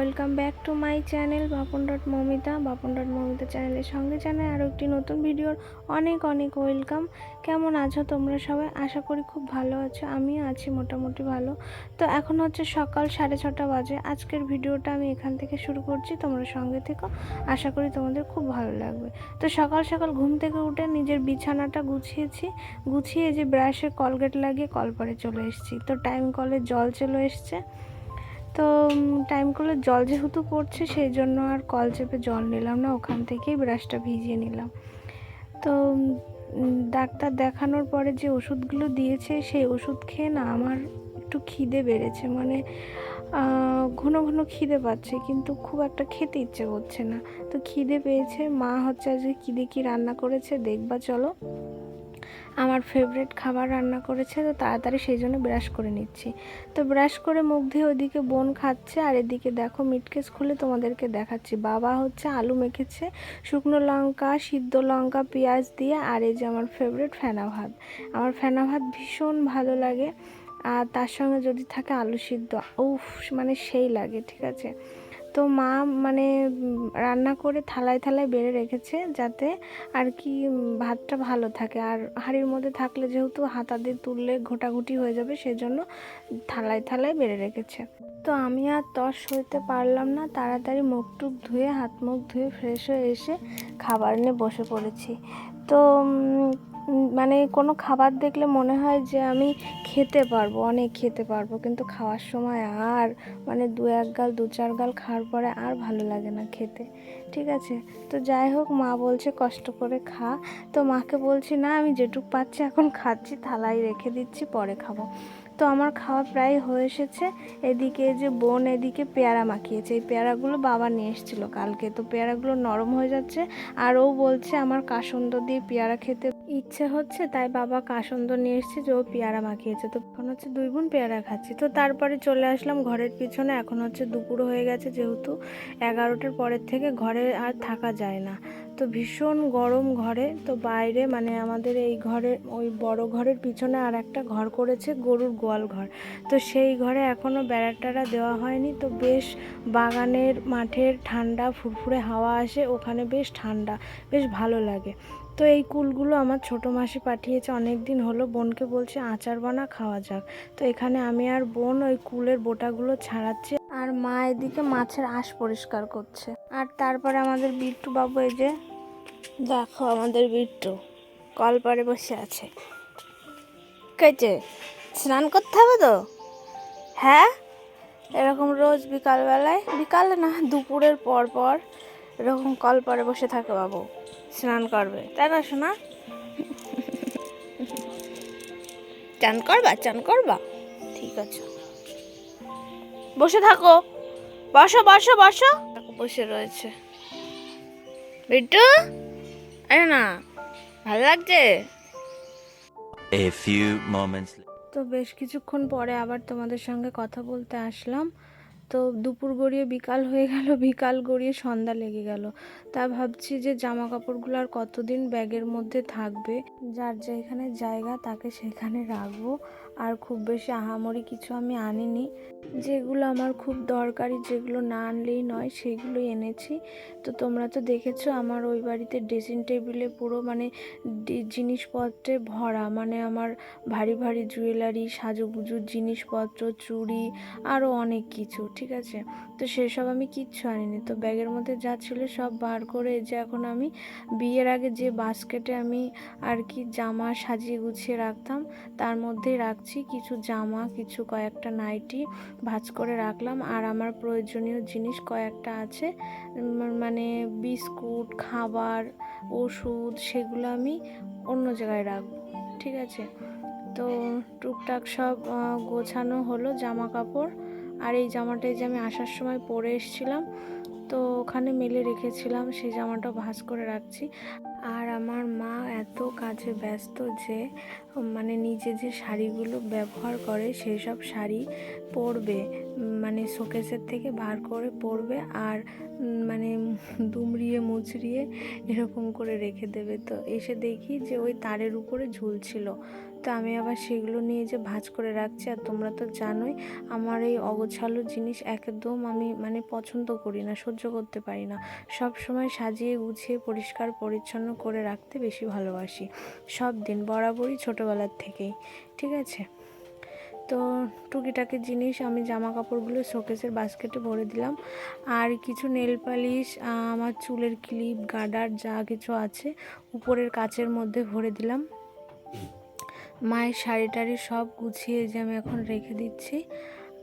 Welcome back to my channel Bapon dot Mamita. Bapon dot Mamita চ্যানেলের সঙ্গে জানাই আরও একটি নতুন ভিডিওর অনেক অনেক ওয়েলকাম। কেমন আছো তোমরা সবাই? আশা করি খুব ভালো আছো, আমিও আছি মোটামুটি ভালো। তো এখন হচ্ছে সকাল সাড়ে ছটা বাজে। আজকের ভিডিওটা আমি এখান থেকে শুরু করছি, তোমরা সঙ্গে থেকো। আশা করি তোমাদের খুব ভালো লাগবে। তো সকাল সকাল ঘুম থেকে উঠে নিজের বিছানাটা গুছিয়েছি। গুছিয়ে যে ব্রাশে কলগেট লাগিয়ে কলপারে চলে এসেছি। তো টাইম কলে জল চলে এসছে। তো টাইম জল যেহেতু পড়ছে সেই জন্য আর কল চেপে জল নিলাম না। ওখান থেকেই ব্রাশটা ভিজিয়ে নিলাম। তো ডাক্তার দেখানোর পরে যে ওষুধগুলো দিয়েছে, সেই ওষুধ খেয়ে না আমার একটু খিদে বেড়েছে। মানে ঘন ঘন খিদে পাচ্ছে, কিন্তু খুব একটা খেতে ইচ্ছে করছে না। তো খিদে পেয়েছে। মা হচ্ছে আজকে কী কী রান্না করেছে, দেখবা, চলো। আমার ফেভারিট খাবার রান্না করেছে, তো তাড়াতাড়ি সেই জন্য ব্রাশ করে নিচ্ছি। তো ব্রাশ করে মুখ দিয়ে ওদিকে বোন খাচ্ছে, আর এদিকে দেখো মিটকেস খুলে তোমাদেরকে দেখাচ্ছি। বাবা হচ্ছে আলু মেখেছে, শুকনো লঙ্কা, সিদ্ধ লঙ্কা, পেঁয়াজ দিয়ে, আর এই যে আমার ফেভারিট ফেনা ভাত। আমার ফেনা ভাত ভীষণ ভালো লাগে, আর তার সঙ্গে যদি থাকে আলু সিদ্ধ, উফ মানে সেই লাগে, ঠিক আছে? তো মা মানে রান্না করে থালায় থালায় বেড়ে রেখেছে যাতে আর কি ভাতটা ভালো থাকে। আর হাঁড়ির মধ্যে থাকলে যেহেতু হাতা দিয়ে তুললে ঘোটাঘুটি হয়ে যাবে, সেজন্য থালায় থালায় বেড়ে রেখেছে। তো আমি আর তর সইতে পারলাম না, তাড়াতাড়ি মুখ টুক ধুয়ে, হাত মুখ ধুয়ে, ফ্রেশ হয়ে এসে খাবার নিয়ে বসে পড়েছি। তো মানে কোনো খাবার দেখলে মনে হয় যে আমি খেতে পারব, অনেক খেতে পারব। কিন্তু খাওয়ার সময় আর মানে দু এক গাল, দু চার গাল খাওয়ার পরে আর ভালো লাগে না খেতে। ঠিক আছে? তো যাই হোক, মা বলছে কষ্ট করে খা। তো মাকে বলছি, না, আমি যেটুক পাচ্ছি এখন খাচ্ছি, থালায় রেখে দিচ্ছি, পরে খাব। তো আমার খাওয়া প্রায় হয়ে এসেছে। এদিকে যে বোন এদিকে পেয়ারা মাখিয়েছে। এই পেয়ারাগুলো বাবা নিয়ে এসেছিল কালকে। তো পেয়ারাগুলো নরম হয়ে যাচ্ছে। আর ও বলছে আমার কাসন্দ দিয়ে পেয়ারা খেতে ইচ্ছে হচ্ছে, তাই বাবা কাসন্দ নিয়ে এসেছে যে ও পেয়ারা মাখিয়েছে। তো এখন হচ্ছে দুই বোন পেয়ারা খাচ্ছি। তো তারপরে চলে আসলাম ঘরের পিছনে। এখন হচ্ছে দুপুর হয়ে গেছে যেহেতু এগারোটার পরের থেকে ঘরে আর থাকা যায় না। তো ভীষণ গরম ঘরে। তো বাইরে মানে আমাদের এই ঘরে ওই বড় ঘরের পিছনে আর একটা ঘর করেছে গরুর গোয়াল ঘর। তো সেই ঘরে এখনও বেড়া টেড়া দেওয়া হয়নি। তো বেশ বাগানের মাঠের ঠান্ডা, ফুরফুরে হাওয়া আসে, ওখানে বেশ ঠান্ডা, বেশ ভালো লাগে। তো এই কুলগুলো আমার ছোটো মাসি পাঠিয়েছে অনেক দিন হলো বোনকে বলছে আচার বানা, খাওয়া যাক। তো এখানে আমি আর বোন ওই কুলের বোটাগুলো ছাড়াচ্ছি আর মা এদিকে মাছের আঁশ পরিষ্কার করছে। আর তারপরে আমাদের বিট্টু বাবু এই যে দেখো আমাদের বিট্টু কলপারে বসে আছে। কেছে স্নান করতে হবে তো? হ্যাঁ? এরকম রোজ বিকালবেলায়, বিকালে না, দুপুরের পর পর এরকম কলপারে বসে থাকে বাবু, স্নান করবে। তাই না শোনা চান করবা চান করবা? ঠিক আছে। বসে থাকো। বসো বসো বসো। বসে রয়েছে। বিট্টু? আরে না ভালো লাগছে? A few moments তো বেশ কিছুক্ষণ পরে আবার তোমাদের সঙ্গে কথা বলতে আসলাম। তো দুপুর গড়িয়ে বিকাল হয়ে গেল বিকাল গড়িয়ে সন্ধ্যা লেগে গেল। তা ভাবছি যে জামা কাপড়গুলো আর কতদিন ব্যাগের মধ্যে থাকবে যার যেখানে জায়গা তাকে সেখানে রাখব। আর খুব বেশি আহামরি কিছু আমি আনিনি। যেগুলো আমার খুব দরকারি, যেগুলো না আনলেই নয়, সেগুলোই এনেছি। তো তোমরা তো দেখেছ আমার ওই বাড়িতে ড্রেসিং টেবিলে পুরো মানে জিনিসপত্রে ভরা। মানে আমার ভারী ভারী জুয়েলারি সাজুগুজুর জিনিসপত্র, চুড়ি আরও অনেক কিছু, ঠিক আছে? তো সেসব আমি কিচ্ছু আনিনি। তো ব্যাগের মধ্যে যা ছিল সব বার করে যে এখন আমি বিয়ের আগে যে বাস্কেটে আমি আর কি জামা সাজিয়ে গুছিয়ে রাখতাম, তার মধ্যেই রাখছি। কিছু জামা, কিছু কয়েকটা নাইটি ভাঁজ করে রাখলাম। আর আমার প্রয়োজনীয় জিনিস কয়েকটা আছে মানে বিস্কুট, খাবার, ওষুধ, সেগুলো আমি অন্য জায়গায় রাখব, ঠিক আছে? তো টুকটাক সব গোছানো হলো জামা কাপড় আর এই জামাটাই যে আমি আসার সময় পরে এসেছিলাম, তো ওখানে মেলে রেখেছিলাম, সেই জামাটা ভাঁজ করে রাখছি। আর আমার মা এত কাজে ব্যস্ত যে মানে নিজে যে শাড়িগুলো ব্যবহার করে সেই সব শাড়ি পরবে মানে শোকেসের থেকে বার করে পরবে আর মানে দুমড়িয়ে মুচড়িয়ে এরকম করে রেখে দেবে। তো এসে দেখি যে ওই তারের উপরে ঝুলছিল। তো আমি আবার সেগুলো নিয়ে যে ভাঁজ করে রাখছি, আর তোমরা তো জানোই আমার এই অগোছালো জিনিস একদম আমি মানে পছন্দ করি না, সহ্য করতে পারি না। সব সময় সাজিয়ে গুছিয়ে পরিষ্কার পরিচ্ছন্ন করে রাখতে বেশি ভালোবাসি। সব দিন বরাবরই ছোটোবেলার থেকেই, ঠিক আছে? তো টুকিটাকি জিনিস আমি জামা কাপড়গুলো শোকেসের বাস্কেটে ভরে দিলাম। আর কিছু নেল পালিশ আমার চুলের ক্লিপ গার্ডার যা কিছু আছে উপরের কাচের মধ্যে ভরে দিলাম। মায়ের শাড়ি টাড়ি সব গুছিয়ে যে আমি এখন রেখে দিচ্ছি।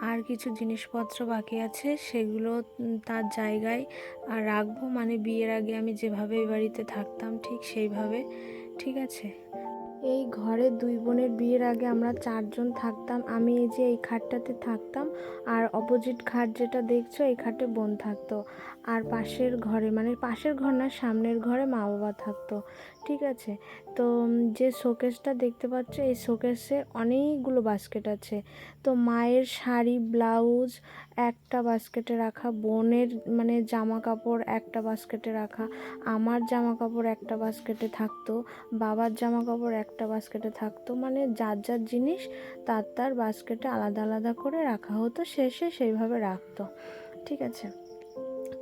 আর কিছু জিনিসপত্র বাকি আছে, সেগুলো তার জায়গায় আর রাখব। মানে বিয়ের আগে আমি যেভাবে এই বাড়িতে থাকতাম ঠিক সেইভাবে, ঠিক আছে? এই ঘরে দুই বোনের বিয়ের আগে আমরা চারজন থাকতাম। আমি এই যে এই খাটটাতে থাকতাম আর অপোজিট খাট যেটা দেখছ, এই খাটে বোন থাকতো। আর পাশের ঘরে মানে পাশের ঘর না, সামনের ঘরে মা বাবা থাকতো। ঠিক আছে। তো যে শোকেসটা দেখতে পাচ্ছ, এই শোকেসে অনেকগুলো বাস্কেট আছে। তো মায়ের শাড়ি ব্লাউজ একটা বাস্কেটে রাখা, বোনের মানে জামা কাপড় একটা বাস্কেটে রাখা, আমার জামা কাপড় একটা বাস্কেটে থাকতো, বাবার জামা কাপড় একটা বাস্কেটে থাকতো মানে যার যার জিনিস তার তার বাস্কেটে আলাদা আলাদা করে রাখা হতো শেষে সেইভাবে রাখতো। ঠিক আছে?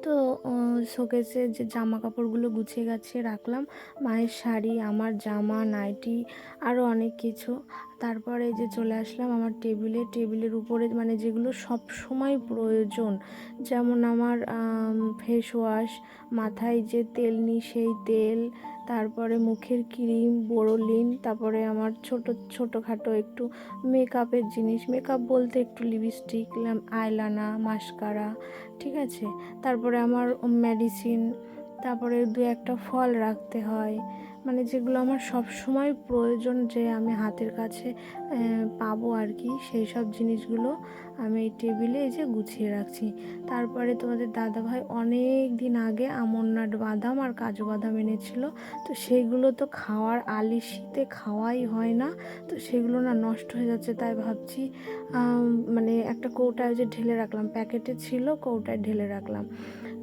তো শোকেসে যে জামা কাপড়গুলো গুছিয়ে গাছিয়ে রাখলাম মায়ের শাড়ি, আমার জামা, নাইটি আরও অনেক কিছু। তারপরে যে চলে আসলাম আমার টেবিলে। টেবিলের উপরে মানে যেগুলো সব সময় প্রয়োজন, যেমন আমার ফেস ওয়াশ মাথায় যে তেল নিই সেই তেল তারপরে মুখের ক্রিম, বোরোলিন, তারপরে আমার ছোট, ছোটোখাটো একটু মেকআপের জিনিস। মেকআপ বলতে একটু লিপস্টিক আইলানা মাস্কারা ঠিক আছে? তারপরে আমার মেডিসিন তারপরে দু একটা ফল রাখতে হয়। মানে যেগুলো আমার সব সময় প্রয়োজন যে আমি হাতের কাছে পাবো আর কি সেই সব জিনিসগুলো আমি এই টেবিলে এই যে গুছিয়ে রাখছি। তারপরে তোমাদের দাদাভাই অনেক দিন আগে আমন্নাট বাদাম আর কাজু বাদাম এনেছিল। তো সেগুলো তো খাওয়ার আলিশিতে খাওয়াই হয় না, তো সেগুলো না নষ্ট হয়ে যাচ্ছে, তাই ভাবছি মানে একটা কৌটায় যে ঢেলে রাখলাম, প্যাকেটে ছিল, কৌটায় ঢেলে রাখলাম।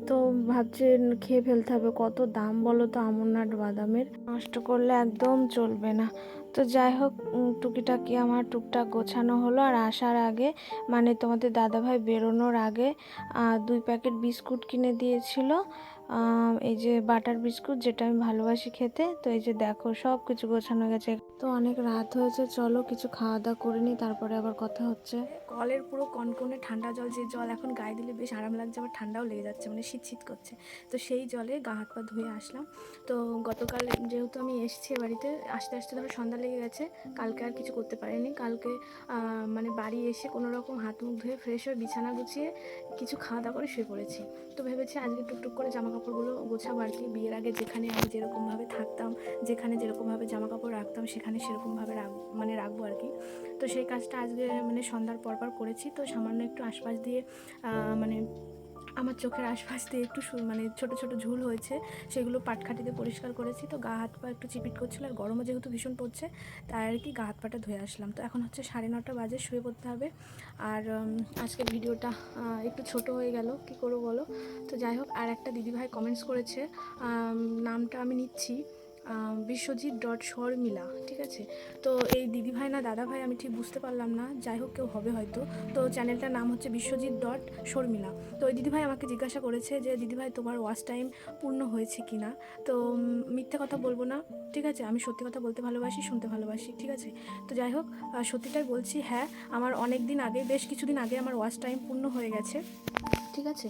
তো ভাবছি, খেয়ে ফেলতে হবে, কত দাম বলো তো আমন্নাট বাদামের? নষ্ট করলে একদম চলবে না। তো যাই হোক টুকিটাকি আমার টুকটাক গোছানো হলো আর আসার আগে মানে তোমাদের দাদাভাই বেরোনোর আগে দুই প্যাকেট বিস্কুট কিনে দিয়েছিল। এই যে বাটার বিস্কুট যেটা আমি ভালোবাসি খেতে, তো এই যে দেখো সব কিছু গোছানো গেছে। তো অনেক রাত হয়েছে, চলো কিছু খাওয়া দাওয়া করে নিই, তারপরে আবার কথা হচ্ছে। কলের পুরো কনকনে ঠান্ডা জল, যে জল এখন গায়ে দিলে বেশ আরাম লাগছে, আবার ঠান্ডাও লেগে যাচ্ছে মানে শীত শীত করছে। তো সেই জলে গা হাত পা ধুয়ে আসলাম। তো গতকাল যেহেতু আমি এসেছি বাড়িতে, আসতে আসতে ধরো সন্ধ্যা লেগে গেছে, কালকে আর কিছু করতে পারিনি। কালকে মানে বাড়ি এসে কোনো রকম হাত মুখ ধুয়ে ফ্রেশ হয়ে বিছানা গুছিয়ে কিছু খাওয়া দাওয়া করে শুয়ে পড়েছি। তো ভেবেছি আজকে টুকটুক করে জামা কাপড়গুলো গোছাবো আর কি। বিয়ের আগে যেখানে আমি যেরকমভাবে থাকতাম, যেখানে যেরকমভাবে জামা কাপড় রাখতাম, সেখানে সেরকমভাবে রাখ মানে রাখব আর কি। তো সেই কাজটা আজকে মানে সন্ধ্যার পর পর করেছি। তো সামান্য একটু আশপাশ দিয়ে মানে আমার চোখের আশপাশ দিয়ে একটু মানে ছোট ছোট ঝুল হয়েছে সেগুলো পাটখাটিতে পরিষ্কার করেছি। তো গা হাত পা একটু চিপিট করছিল আর গরমও যেহেতু ভীষণ পড়ছে তাই আর কি গা হাত পাটা ধুয়ে আসলাম। তো এখন হচ্ছে সাড়ে নটা বাজে শুয়ে পড়তে হবে। আর উম, আজকের ভিডিওটা একটু ছোট হয়ে গেল কি করব বলো? তো যাই হোক আর একটা দিদিভাই কমেন্টস করেছে নামটা আমি নিচ্ছি। বিশ্বজিৎ ডট শর্মিলা, ঠিক আছে? তো এই দিদিভাই না দাদাভাই আমি ঠিক বুঝতে পারলাম না, যাই হোক কেউ হবে হয়তো। তো চ্যানেলটার নাম হচ্ছে বিশ্বজিৎ ডট শর্মিলা। তো ওই দিদিভাই আমাকে জিজ্ঞাসা করেছে যে, দিদিভাই, তোমার ওয়াচ টাইম পূর্ণ হয়েছে কি না? তো মিথ্যে কথা বলব না, ঠিক আছে? আমি সত্যি কথা বলতে ভালোবাসি, শুনতে ভালোবাসি, ঠিক আছে? তো যাই হোক সত্যিটাই বলছি হ্যাঁ আমার অনেক দিন আগে, বেশ কিছুদিন আগে আমার ওয়াচ টাইম পূর্ণ হয়ে গেছে, ঠিক আছে?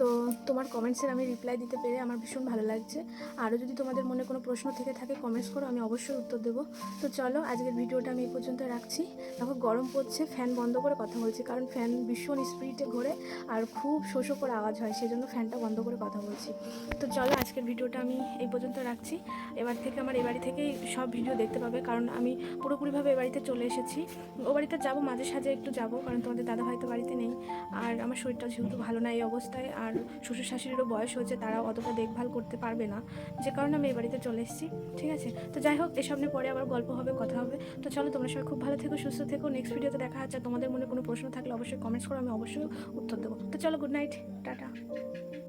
তো তোমার কমেন্টসের আমি রিপ্লাই দিতে পেরে আমার ভীষণ ভালো লাগছে। আরও যদি তোমাদের মনে কোনো প্রশ্ন থেকে থাকে কমেন্টস করো, আমি অবশ্যই উত্তর দেবো। তো চলো, আজকের ভিডিওটা আমি এই পর্যন্ত রাখছি। দেখো, গরম পড়ছে ফ্যান বন্ধ করে কথা বলছি, কারণ ফ্যান ভীষণ স্পিডে ঘোরে আর খুব শোষো করে আওয়াজ হয়, সেজন্য ফ্যানটা বন্ধ করে কথা বলছি। তো চলো, আজকের ভিডিওটা আমি এই পর্যন্ত রাখছি। এবার থেকে আমার এ বাড়ি থেকেই সব ভিডিও দেখতে পাবে, কারণ আমি পুরোপুরিভাবে এ বাড়িতে চলে এসেছি। ও বাড়িতে যাব, মাঝে সাঝে একটু যাব, কারণ তোমাদের দাদা ভাই তো বাড়িতে নেই। আর আমার শরীরটা যেহেতু ভালো না এই অবস্থায়, আর শ্বশুর শাশুড়িরও বয়স হয়েছে তারা অতটা দেখভাল করতে পারবে না। যে কারণে আমি এই বাড়িতে চলে এসেছি। ঠিক আছে? তো যাই হোক এসব নিয়ে পরে আবার গল্প হবে, কথা হবে। তো চলো, তোমরা সবাই খুব ভালো থেকো, সুস্থ থেকো। নেক্সট ভিডিওতে দেখা হচ্ছে। তোমাদের মনে কোনো প্রশ্ন থাকলে অবশ্যই কমেন্টস করো, আমি অবশ্যই উত্তর দেবো। তো চলো গুড নাইট টাটা।